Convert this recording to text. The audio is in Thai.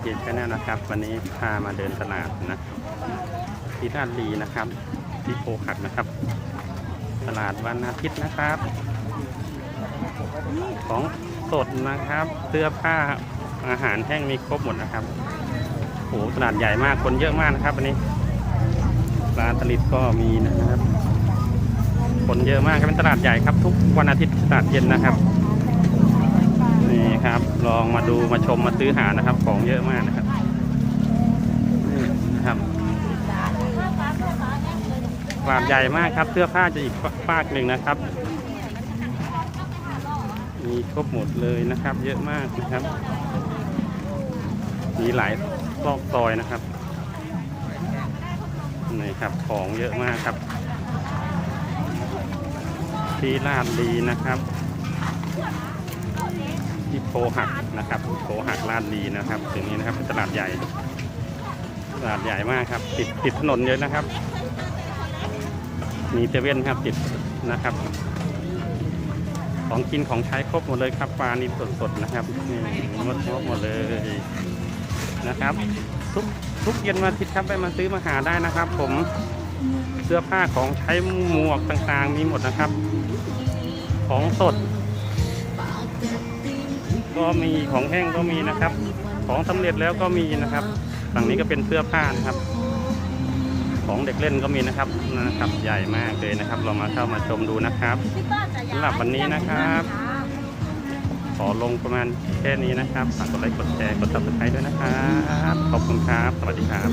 เจนชาแนลนะครับ วันนี้พามาเดินตลาดนะที่ด้านลีนะครับ ที่โพขัดนะครับ ตลาดวันอาทิตย์นะครับ ของสดนะครับ เสื้อผ้าอาหารแห้งมีครบหมดนะครับโอ้โหตลาดใหญ่มากคนเยอะมากนะครับวันนี้ปลาตลิดก็มีนะครับ คนเยอะมากครับเป็นตลาดใหญ่ครับ ทุกวันอาทิตย์ตลาดเย็นนะครับ ลองมาดูมาชมมาซื้อหานะครับ ของเยอะมากนะครับนี่นะครับตลาดใหญ่มากครับเสื้อผ้าจะอีกฝากหนึ่งนะครับ มีครบหมดเลยนะครับ เยอะมากนะครับ มีหลายซอกซอยนะครับนี่ครับของเยอะมากครับที่ลาดดีนะครับ โพหักนะครับโพหักลาดดีนะครับตรงนี้นะครับเป็นตลาดใหญ่ ตลาดใหญ่มากครับ ติดติดถนนเยอะนะครับ มีเซเว่นครับติดนะครับ ของกินของใช้ครบหมดเลยครับปลานี่สดๆนะครับนี่งดงดหมดเลยนะครับ ทุกทุกเย็นวันอาทิตย์ครับไปมาซื้อมาหาได้นะครับ ผมเสื้อผ้าของใช้หมวกต่างๆ มีหมดนะครับ ของสด ก็มีของแห้งก็มีนะครับ ของสำเร็จแล้วก็มีนะครับฝั่งนี้ก็เป็นเสื้อผ้านะครับ ของเด็กเล่นก็มีนะครับนะครับใหญ่มากเลยนะครับ เรามาเข้ามาชมดูนะครับสำหรับวันนี้นะครับ ขอลงประมาณแค่นี้นะครับฝากกดไลค์กดแชร์กดติดตามด้วยนะครับ ขอบคุณครับ สวัสดีครับ